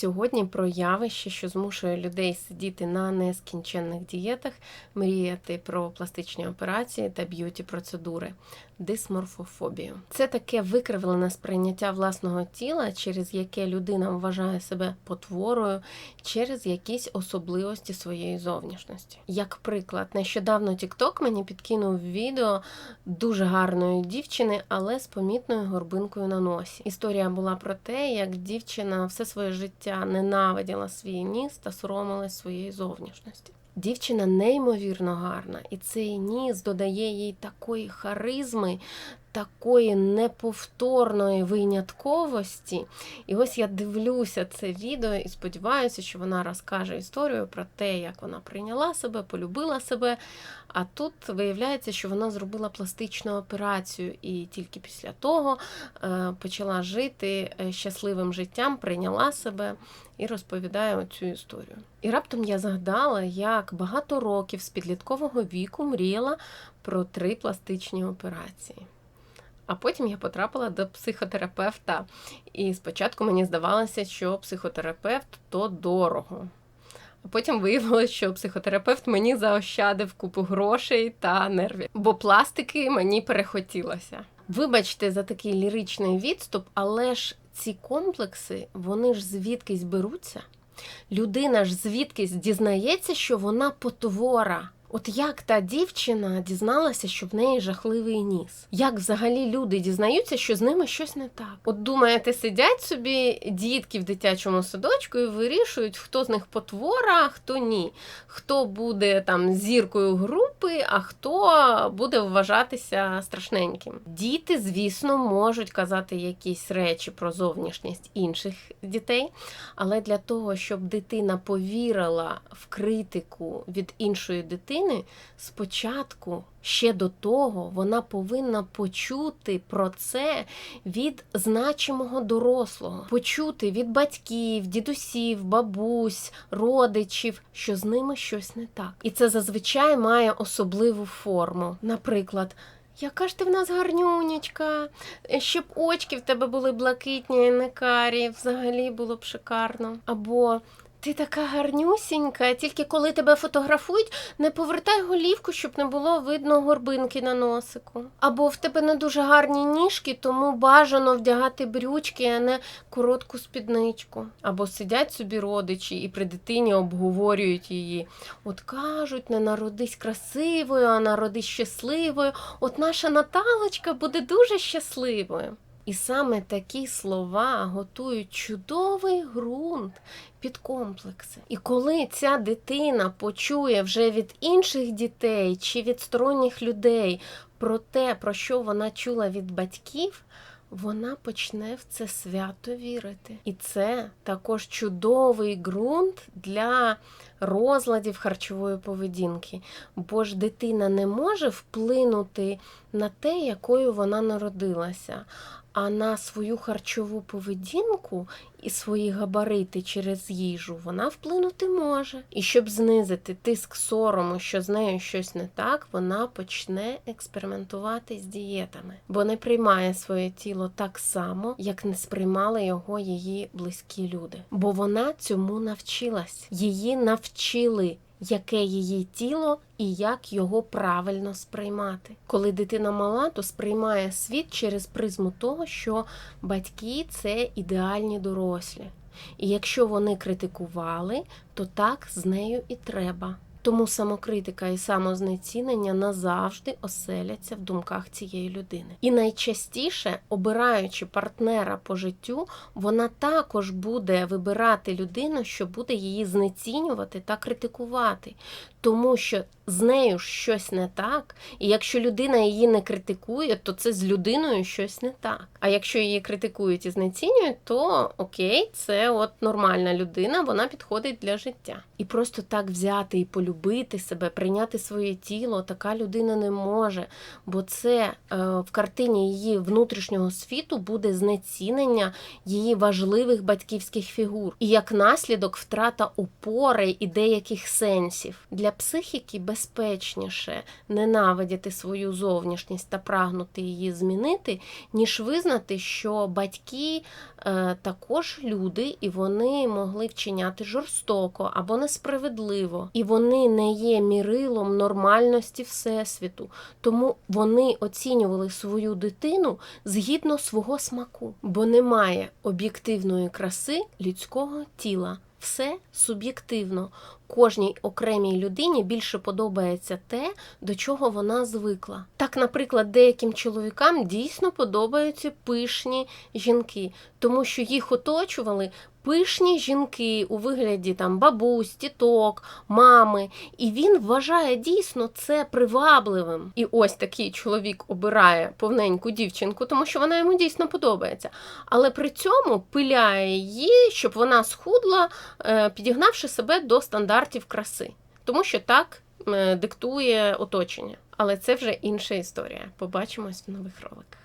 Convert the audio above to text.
Сьогодні про явище, що змушує людей сидіти на нескінченних дієтах, мріяти про пластичні операції та б'юті процедури, дисморфофобію. Це таке викривлене сприйняття власного тіла, через яке людина вважає себе потворою, через якісь особливості своєї зовнішності. Як приклад, нещодавно TikTok мені підкинув відео дуже гарної дівчини, але з помітною горбинкою на носі. Історія була про те, як дівчина все своє життя ненавиділа свій ніс та соромилась своєї зовнішності. Дівчина неймовірно гарна, і цей ніс додає їй такої харизми, такої неповторної винятковості. І ось я дивлюся це відео і сподіваюся, що вона розкаже історію про те, як вона прийняла себе, полюбила себе. А тут виявляється, що вона зробила пластичну операцію і тільки після того е, почала жити е, щасливим життям, прийняла себе і розповідає цю історію. І раптом я згадала, як багато років з підліткового віку мріяла про три пластичні операції. А потім я потрапила до психотерапевта. І спочатку мені здавалося, що психотерапевт то дорого. А потім виявилося, що психотерапевт мені заощадив купу грошей та нервів, бо пластики мені перехотілося. Вибачте за такий ліричний відступ, але ж ці комплекси, вони ж звідкись беруться. Людина ж звідкись дізнається, що вона потвора. От як та дівчина дізналася, що в неї жахливий ніс? Як взагалі люди дізнаються, що з ними щось не так? От думаєте, сидять собі дітки в дитячому садочку і вирішують, хто з них потвора, а хто ні, хто буде там зіркою групи, а хто буде вважатися страшненьким. Діти, звісно, можуть казати якісь речі про зовнішність інших дітей, але для того, щоб дитина повірила в критику від іншої дитини дитини спочатку, ще до того, вона повинна почути про це від значимого дорослого, почути від батьків, дідусів, бабусь, родичів, що з ними щось не так. І це зазвичай має особливу форму. Наприклад. Яка ж ти в нас гарнюнечка, щоб очки в тебе були блакитні, а не карі, взагалі було б шикарно. Або ти така гарнюсінька, тільки коли тебе фотографують, не повертай голівку, щоб не було видно горбинки на носику. Або в тебе не дуже гарні ніжки, тому бажано вдягати брючки, а не коротку спідничку. Або сидять собі родичі і при дитині обговорюють її. От кажуть, не народись красивою, а народись щасливою. От наша Наталочка буде дуже щасливою. І саме такі слова готують чудовий ґрунт під комплекси. І коли ця дитина почує вже від інших дітей чи від сторонніх людей про те, про що вона чула від батьків, вона почне в це свято вірити. І це також чудовий ґрунт для розладів харчової поведінки. Бо ж дитина не може вплинути на те, якою вона народилася. А на свою харчову поведінку і свої габарити через їжу вона вплинути може. І щоб знизити тиск сорому, що з нею щось не так, вона почне експериментувати з дієтами, бо не приймає своє тіло так само, як не сприймали його її близькі люди. Бо вона цьому навчилась, її навчили яке її тіло і як його правильно сприймати. Коли дитина мала, то сприймає світ через призму того, що батьки це ідеальні дорослі. І якщо вони критикували, то так з нею і треба. Тому самокритика і самознецінення назавжди оселяться в думках цієї людини. І найчастіше, обираючи партнера по життю, вона також буде вибирати людину, що буде її знецінювати та критикувати, тому що з нею щось не так, і якщо людина її не критикує, то це з людиною щось не так. А якщо її критикують і знецінюють, то окей, це от нормальна людина, вона підходить для життя. І просто так взяти і полюбити полюбити себе, прийняти своє тіло, така людина не може, бо це е, в картині її внутрішнього світу буде знецінення її важливих батьківських фігур, і як наслідок втрата опори і деяких сенсів. Для психіки безпечніше ненавидіти свою зовнішність та прагнути її змінити, ніж визнати, що батьки е, також люди, і вони могли вчиняти жорстоко або несправедливо, і вони не є мірилом нормальності всесвіту. Тому вони оцінювали свою дитину згідно свого смаку, бо немає об'єктивної краси людського тіла. Все суб'єктивно. Кожній окремій людині більше подобається те, до чого вона звикла. Так, наприклад, деяким чоловікам дійсно подобаються пишні жінки, тому що їх оточували пишні жінки у вигляді там бабусь, тіток, мами, і він вважає дійсно це привабливим. І ось такий чоловік обирає повненьку дівчинку, тому що вона йому дійсно подобається. Але при цьому пиляє її, щоб вона схудла, е, підігнавши себе до стандартів краси, тому що так е, диктує оточення. Але це вже інша історія. Побачимось в нових роликах.